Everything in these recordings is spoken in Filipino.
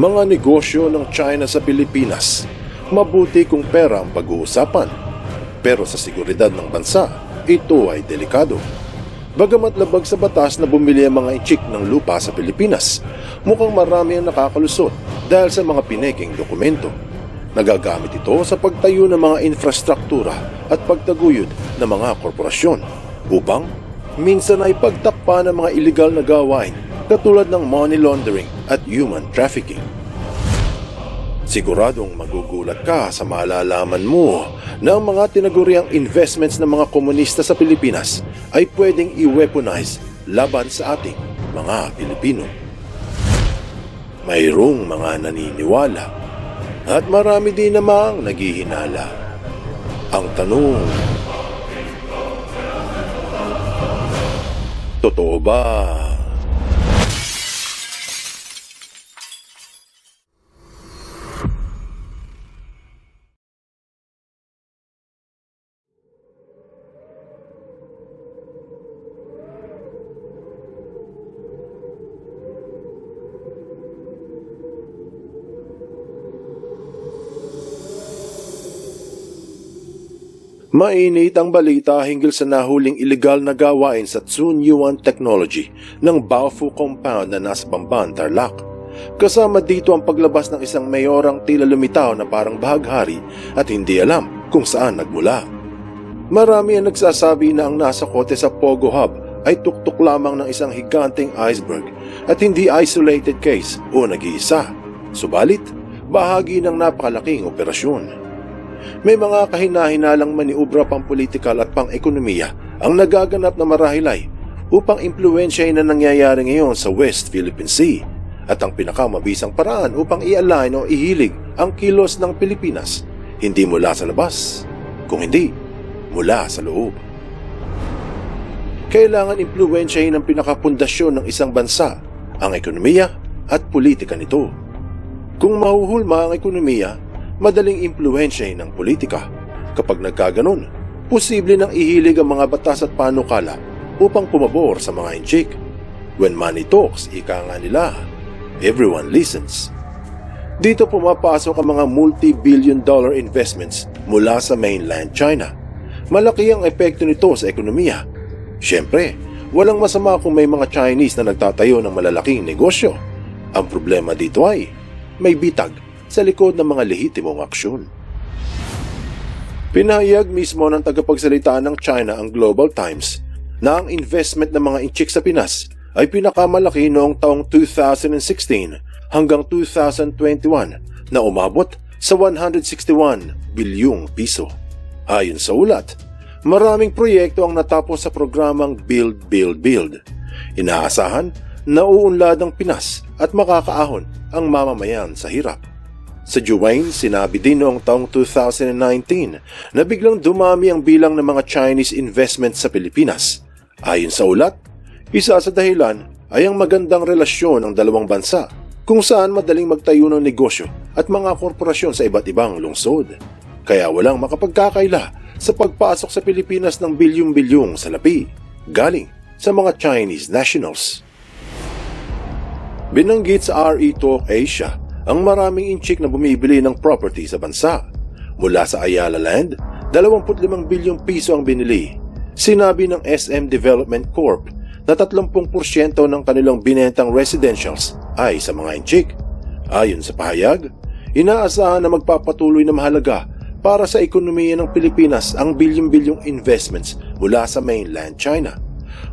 Mga negosyo ng China sa Pilipinas, mabuti kung pera ang pag-uusapan. Pero sa seguridad ng bansa, ito ay delikado. Bagamat labag sa batas na bumili ang mga ichik ng lupa sa Pilipinas, mukhang marami ang nakakalusot dahil sa mga pineking dokumento. Nagagamit ito sa pagtayo ng mga infrastruktura at pagtaguyod ng mga korporasyon upang minsan ay pagtakpa ng mga illegal na gawain katulad ng money laundering at human trafficking. Siguradong magugulat ka sa malalaman mo na ang mga tinaguriang investments ng mga komunista sa Pilipinas ay pwedeng i-weaponize laban sa ating mga Pilipino. Mayroong mga naniniwala at marami din namang naghihinala. Ang tanong, totoo ba? Mainit ang balita hinggil sa nahuling ilegal na gawain sa Tsun Yuan Technology ng Baofu Compound na nasa Bamban, Tarlac. Kasama dito ang paglabas ng isang mayorang tila lumitaw na parang bahaghari at hindi alam kung saan nagmula. Marami ang nagsasabi na ang nasa kote sa Pogo Hub ay tuktok lamang ng isang higanteng iceberg at hindi isolated case o nag-iisa. Subalit, bahagi ng napakalaking operasyon. May mga kahinahinalang maniubra pang politikal at pang ekonomiya ang nagaganap na marahilay upang impluensyahin na nangyayari ngayon sa West Philippine Sea at ang pinakamabisang paraan upang i-align o ihilig ang kilos ng Pilipinas hindi mula sa labas, kung hindi mula sa loob. Kailangan impluensyahin ang pinakapundasyon ng isang bansa, ang ekonomiya at politika nito. Kung mahuhulma ang ekonomiya, madaling impluensyahin ng politika. Kapag nagkaganon, posible nang ihilig ang mga batas at panukala upang pumabor sa mga inchik. When money talks, ika nga nila, everyone listens. Dito pumapasok ang mga multi-billion dollar investments mula sa mainland China. Malaki ang epekto nito sa ekonomiya. Siyempre, walang masama kung may mga Chinese na nagtatayo ng malalaking negosyo. Ang problema dito ay may bitag sa likod ng mga lehitimong aksyon. Pinahayag mismo ng tagapagsalita ng China ang Global Times na ang investment ng mga inchik sa Pinas ay pinakamalaki noong taong 2016 hanggang 2021 na umabot sa 161 bilyong piso. Ayon sa ulat, maraming proyekto ang natapos sa programang Build, Build, Build. Inaasahan na uunlad ang Pinas at makakaahon ang mamamayan sa hirap. Sa Juwain, sinabi din noong taong 2019 na biglang dumami ang bilang ng mga Chinese investment sa Pilipinas. Ayon sa ulat, isa sa dahilan ay ang magandang relasyon ng dalawang bansa kung saan madaling magtayo ng negosyo at mga korporasyon sa iba't ibang lungsod. Kaya walang makapagkakaila sa pagpasok sa Pilipinas ng bilyong-bilyong salapi galing sa mga Chinese nationals. Binanggit sa RE Talk Asia ang maraming inchik na bumibili ng property sa bansa. Mula sa Ayala Land, 25 bilyong piso ang binili. Sinabi ng SM Development Corp na 30% ng kanilang binentang residentials ay sa mga inchik. Ayon sa pahayag, inaasahan na magpapatuloy na mahalaga para sa ekonomiya ng Pilipinas ang bilyong-bilyong investments mula sa mainland China.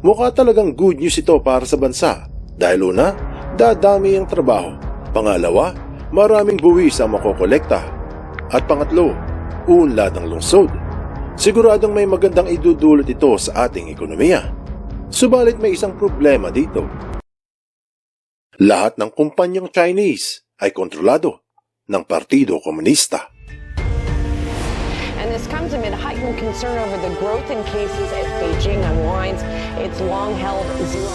Mukha talagang good news ito para sa bansa dahil una, dadami ang trabaho Pangalawa, maraming buwis ang makokolekta. At pangatlo, unlad ng lungsod. Siguradong may magandang idudulot ito sa ating ekonomiya. Subalit may isang problema dito. Lahat ng kumpanyang Chinese ay kontrolado ng Partido Komunista. And this comes amid heightened concern over the growth in cases as Beijing unwinds its long-held zero.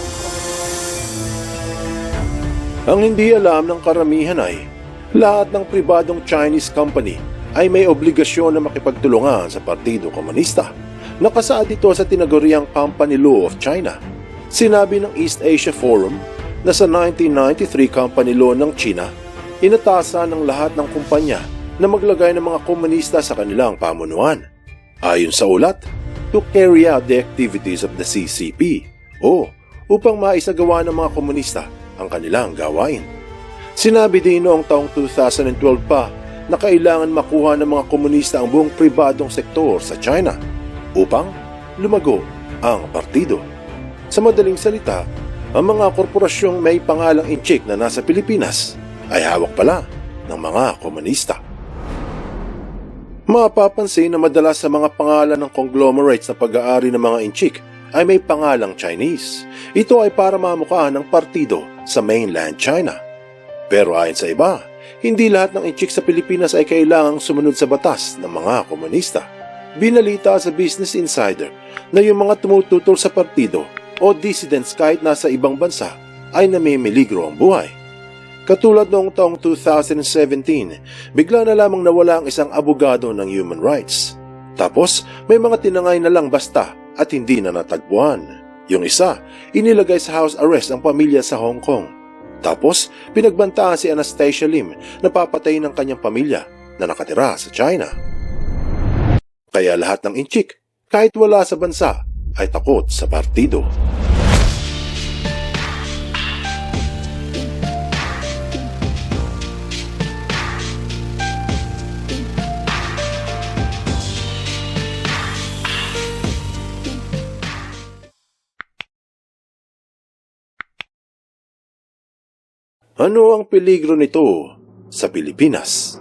Ang hindi alam ng karamihan ay lahat ng pribadong Chinese company ay may obligasyon na makipagtulungan sa Partido Komunista. Nakasaad ito sa tinaguriang Company Law of China. Sinabi ng East Asia Forum na sa 1993 Company Law ng China, inatasan ng lahat ng kumpanya na maglagay ng mga komunista sa kanilang pamunuan. Ayon sa ulat, to carry out the activities of the CCP o upang maisagawa ng mga komunista ang kanilang gawain. Sinabi din noong taong 2012 pa na kailangan makuha ng mga komunista ang buong pribadong sektor sa China upang lumago ang partido. Sa madaling salita, ang mga korporasyong may pangalang inchik na nasa Pilipinas ay hawak pala ng mga komunista. Mapapansin na madalas sa mga pangalan ng conglomerates na pag-aari ng mga inchik ay may pangalang Chinese. Ito ay para mamukha ng partido sa mainland China. Pero ayon sa iba, hindi lahat ng inchik sa Pilipinas ay kailangang sumunod sa batas ng mga komunista. Binalita sa Business Insider na yung mga tumututol sa partido o dissidents kahit nasa ibang bansa ay namimiligro ang buhay. Katulad noong taong 2017, bigla na lamang nawala ang isang abogado ng human rights. Tapos may mga tinangay na lang basta at hindi na natagpuan. Yung isa, inilagay sa house arrest ang pamilya sa Hong Kong. Tapos pinagbantaan si Anastasia Lim na papatay ng kanyang pamilya na nakatira sa China. Kaya lahat ng inchik, kahit wala sa bansa, ay takot sa partido. Ano ang peligro nito sa Pilipinas?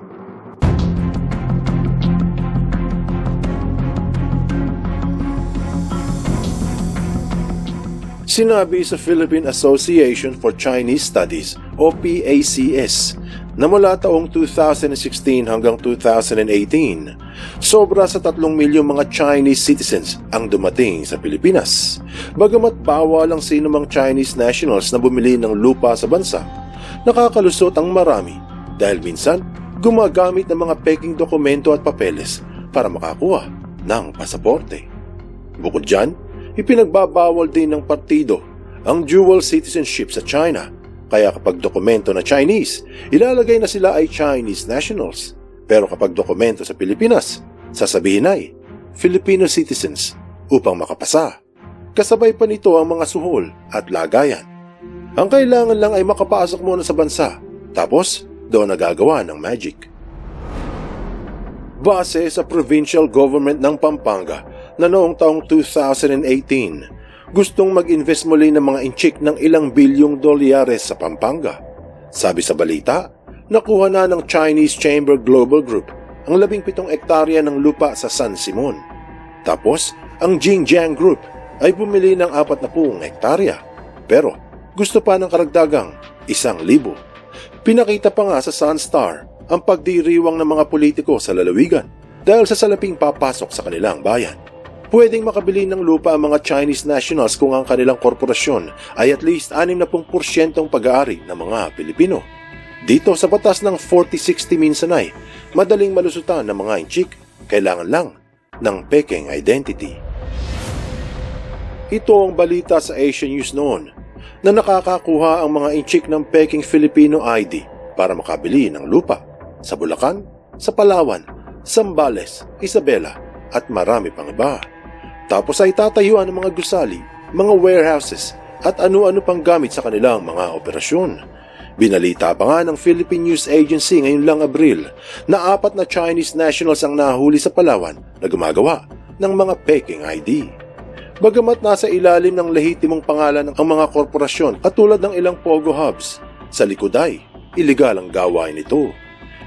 Sinabi sa Philippine Association for Chinese Studies o PACS na mula taong 2016 hanggang 2018, sobra sa 3 milyong mga Chinese citizens ang dumating sa Pilipinas. Bagamat bawal ang sinumang Chinese nationals na bumili ng lupa sa bansa, nakakalusot ang marami dahil minsan gumagamit ng mga peking dokumento at papeles para makakuha ng pasaporte. Bukod dyan, ipinagbabawal din ng partido ang dual citizenship sa China. Kaya kapag dokumento na Chinese, ilalagay na sila ay Chinese nationals. Pero kapag dokumento sa Pilipinas, sasabihin ay Filipino citizens upang makapasa. Kasabay pa nito ang mga suhol at lagayan. Ang kailangan lang ay makapasok muna sa bansa, tapos doon nagagawa ng magic. Base sa provincial government ng Pampanga na noong taong 2018, gustong mag-invest muli ng mga inchik ng ilang bilyong dolyares sa Pampanga. Sabi sa balita, nakuha na ng Chinese Chamber Global Group ang 17 ektarya ng lupa sa San Simon. Tapos, ang Jingjiang Group ay bumili ng 40 hektarya. Pero, gusto pa ng karagdagang isang libo. Pinakita pa nga sa Sunstar ang pagdiriwang ng mga politiko sa lalawigan dahil sa salaping papasok sa kanilang bayan. Pwedeng makabili ng lupa ang mga Chinese nationals kung ang kanilang korporasyon ay at least 60% ang pag-aari ng mga Pilipino. Dito sa batas ng 4060 Minsanay, madaling malusutan ng mga inchik, kailangan lang ng peking identity. Ito ang balita sa Asian News noon na nakakakuha ang mga inchik ng peking Filipino ID para makabili ng lupa sa Bulacan, sa Palawan, Sambales, Isabela at marami pang iba. Tapos ay tatayuan ng mga gusali, mga warehouses at ano-ano pang gamit sa kanilang mga operasyon. Binalita pa nga ng Philippine News Agency ngayong lang Abril na apat na Chinese nationals ang nahuli sa Palawan na gumagawa ng mga peking ID. Bagamat nasa ilalim ng lehitimong pangalan ang mga korporasyon katulad ng ilang Pogo hubs, sa likod ay iligal ang gawain nito.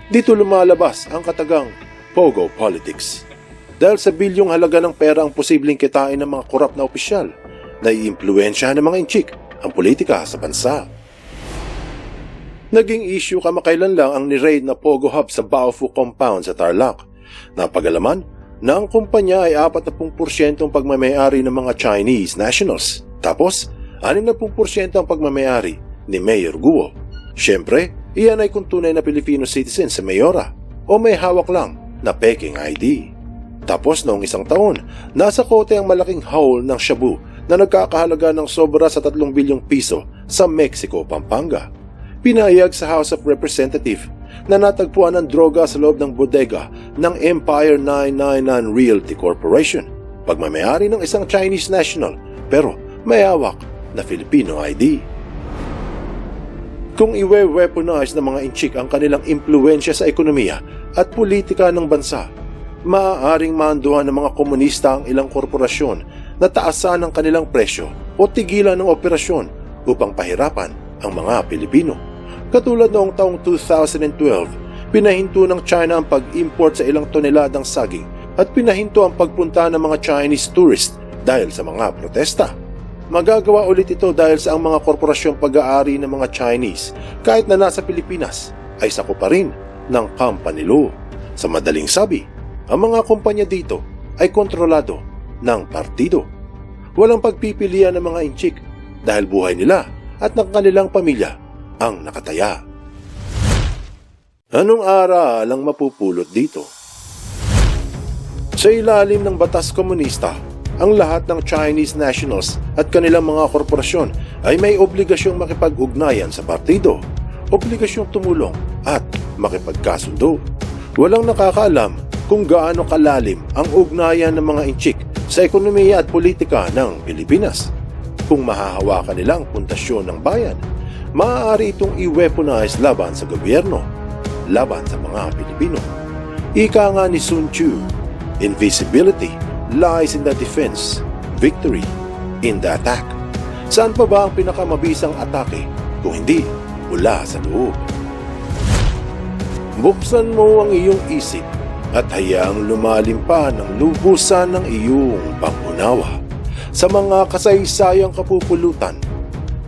Dito lumalabas ang katagang Pogo politics. Dahil sa bilyong halaga ng pera ang posibleng kitain ng mga korap na opisyal na iimpluensyahan ng mga inchik ang politika sa bansa. Naging issue kamakailan lang ang ni-raid na Pogo Hub sa Baofu Compound sa Tarlac. Napagalaman na ang kumpanya ay 40% ang pagmamayari ng mga Chinese nationals. Tapos, 60% ang pagmamayari ni Mayor Guo. Siyempre, iyan ay kung tunay na Filipino citizen sa Mayora o may hawak lang na peking ID. Tapos noong isang taon, nasa kote ang malaking haul ng Shabu na nagkakahalaga ng sobra sa 3 bilyong piso sa Mexico, Pampanga. pinahayag sa House of Representatives na natagpuan ng droga sa loob ng bodega ng Empire 999 Realty Corporation, pagmamayari ng isang Chinese national pero may hawak na Filipino ID. Kung iwe-weaponize ng mga inchik ang kanilang impluensya sa ekonomiya at politika ng bansa, maaaring maanduhan ng mga komunista ang ilang korporasyon na taasan ang kanilang presyo o tigilan ng operasyon upang pahirapan ang mga Pilipino. Katulad noong taong 2012, pinahinto ng China ang pag-import sa ilang toneladang saging at pinahinto ang pagpunta ng mga Chinese tourist dahil sa mga protesta. Magagawa ulit ito dahil sa ang mga korporasyong pag-aari ng mga Chinese kahit na nasa Pilipinas ay sako pa rin ng company law. Sa madaling sabi, ang mga kumpanya dito ay kontrolado ng partido. Walang pagpipilian ng mga inchik dahil buhay nila at ng kanilang pamilya ang nakataya. Anong aral ang mapupulot dito? Sa ilalim ng batas komunista, ang lahat ng Chinese nationals at kanilang mga korporasyon ay may obligasyong makipag-ugnayan sa partido, obligasyong tumulong at makipagkasundo. Walang nakakaalam kung gaano kalalim ang ugnayan ng mga inchik sa ekonomiya at politika ng Pilipinas. Kung mahahawakan nila ang puntasyon ng bayan, maaari itong i-weaponize laban sa gobyerno, laban sa mga Pilipino. Ika nga ni Sun Tzu, invisibility lies in the defense, victory in the attack. Saan pa ba ang pinakamabisang atake kung hindi mula sa loob? Buksan mo ang iyong isip at hayaang lumalim pa ng lubusan ng iyong pangunawa sa mga kasaysayang kapupulutan